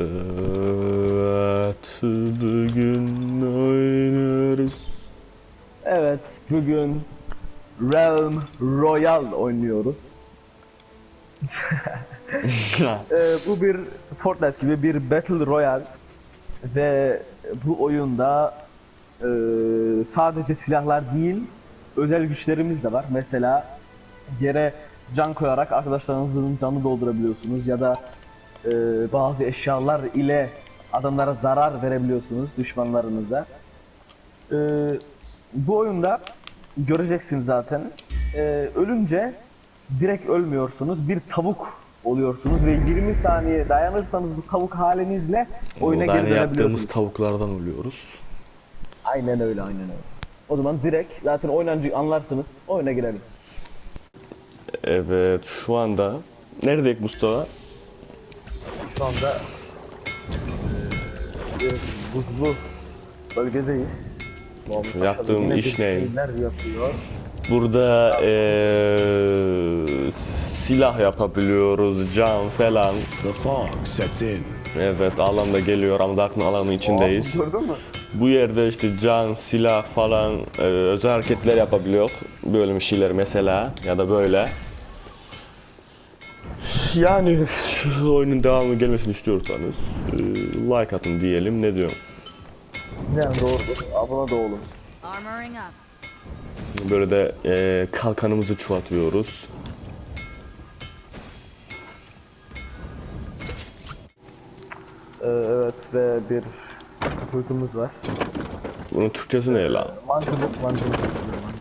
Evet, bugün oynuyoruz. Evet, bugün Realm Royale oynuyoruz. Ee, bu bir Fortnite gibi bir Battle Royale ve bu oyunda e, sadece silahlar değil, özel güçlerimiz de var. Mesela yere can koyarak arkadaşlarınızın canını doldurabiliyorsunuz ya da e, bazı eşyalar ile adamlara zarar verebiliyorsunuz düşmanlarınıza. Ee, bu oyunda göreceksiniz zaten. Ee, ölünce direkt ölmüyorsunuz. Bir tavuk oluyorsunuz ve 20 saniye dayanırsanız bu tavuk halinizle oyuna geri yaptığımız dönebiliyorsunuz. tavuklardan oluyoruz. Aynen öyle, aynen öyle. O zaman direkt zaten oynancı anlarsınız. Oyuna girelim. Evet, şu anda neredeyik Mustafa? Şu anda e, bir buzlu bölgedeyiz. Muhammed Yaptığım iş ne? yapıyor. Burada eee, silah yapabiliyoruz, can falan. The fog sets in. Evet, alanda geliyor ama Dark'ın alanının içindeyiz. Gördün mü? Bu yerde işte can, silah falan eee, özel hareketler yapabiliyor. Böyle bir şeyler mesela ya da böyle. Yani şu oyunun devamı gelmesini istiyorsanız eee, like atın diyelim ne diyorum. Yani doğrudur. Abone da olun. Armoring up. Böyle de eee, kalkanımızı çoğaltıyoruz. Ee, evet ve bir uykumuz var. Bunun Türkçesi ne lan? Mancınık mancınık.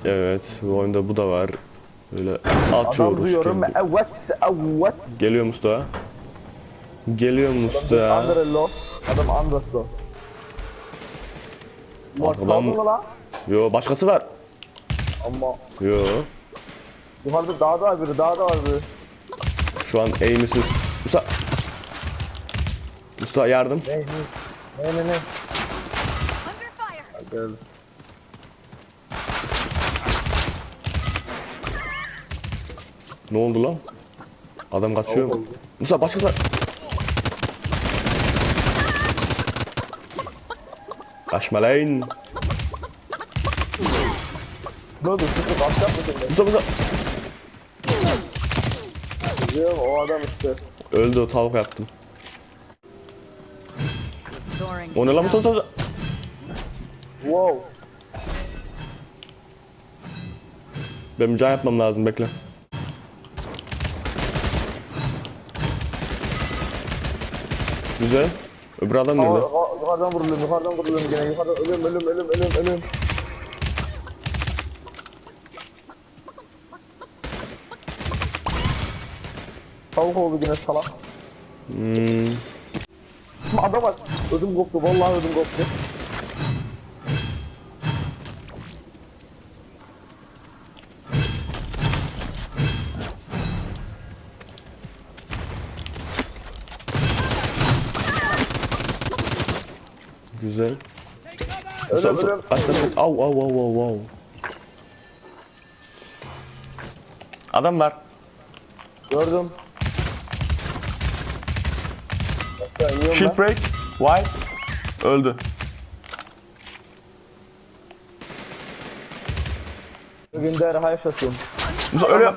Evet, bu oyunda bu da var. Böyle Adam atıyoruz. duyuyorum. kendi- Evet, evet. Geliyor Mustafa. Geliyor Mustafa. Under low. Adam under low. Adam- saldın mı? Yo başkası var. Ama Yo. yukarıda daha da var biri, daha da var biri. Şu an aim'siz. Mustafa. Mustafa yardım. Ne, ne, ne, ne, ne? Under fire. Ne oldu lan? Adam kaçıyor mu? Mustafa başkası var. Kaçma lan. Dur dur, sıkı basacak mısın? Mustafa Mustafa. Biliyorum o adam işte. Öldü o tavuk yaptım. Storing. O ne lan Mustafa Mustafa? Wow. Ben can yapmam lazım bekle. Güzel. Öbür adam nerede? Yukarıdan vuruluyorum, yukarıdan vuruluyorum gene. Yukarıdan ölüm, ölüm, ölüm, ölüm, ölüm. Tavuk oldu yine salak. Hmm. Adam var. Ödüm koptu, vallahi ödüm koptu. Güzel. Ölüm, Mustafa, ölüm. Aç. Au au au au au. Adam var. Gördüm. Shield break. Why? Öldü. Bugün de Erha yaşatıyorum. Mustafa ölüyor.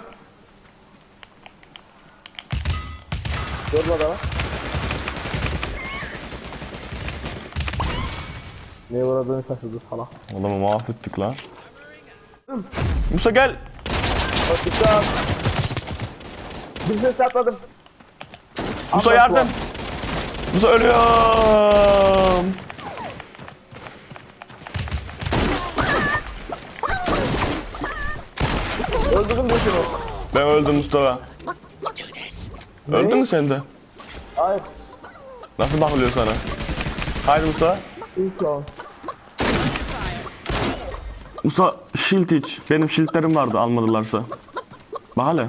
Görme adamı. Niye uğradığını şaşırdı salak. Adamı mahvettik lan. Musa gel. Bakacağım. Bir ses atladım. Musa yardım. Musa ölüyorum. Öldürdüm de şunu. Ben öldüm Mustafa. Öldün mü sen de? Hayır. Nasıl bakılıyor sana? Haydi Mustafa. İyi şu an. Mustafa shield iç. Benim shieldlerim vardı almadılarsa. Bak hele.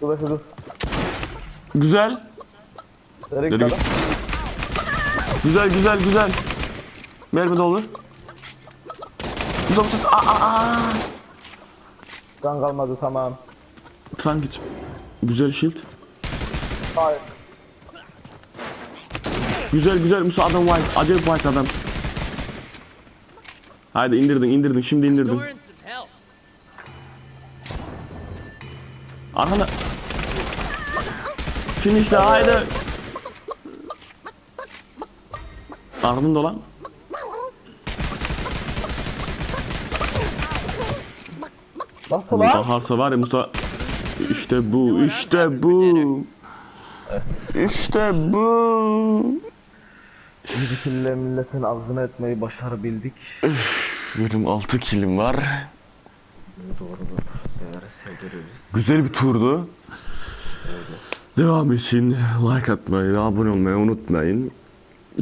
Dur dur. Güzel. Nereye gitti adam? Güzel güzel güzel. Mermi dolu. Mustafa Mustafa. Aa, aa, aa. Can kalmadı tamam. Sen git. Güzel shield. Hayır. Güzel güzel Musa adam white. Acayip white adam. Haydi indirdin indirdin şimdi indirdin. Help. Arkanda. Finish'le haydi. Ardında olan. Nasıl lan? Baharsa var ya Mustafa. İşte bu, işte bu. İşte bu. Bir kille milletin ağzına etmeyi başarabildik. Benim 6 kilim var. Doğrudur. Değeri sevdiriyoruz. Güzel bir turdu. Devam için like atmayı, abone olmayı unutmayın.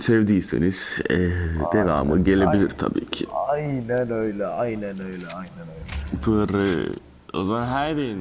Sevdiyseniz eee, devamı gelebilir tabii ki. Aynen öyle, aynen öyle, aynen öyle. Böyle, o zaman haydi.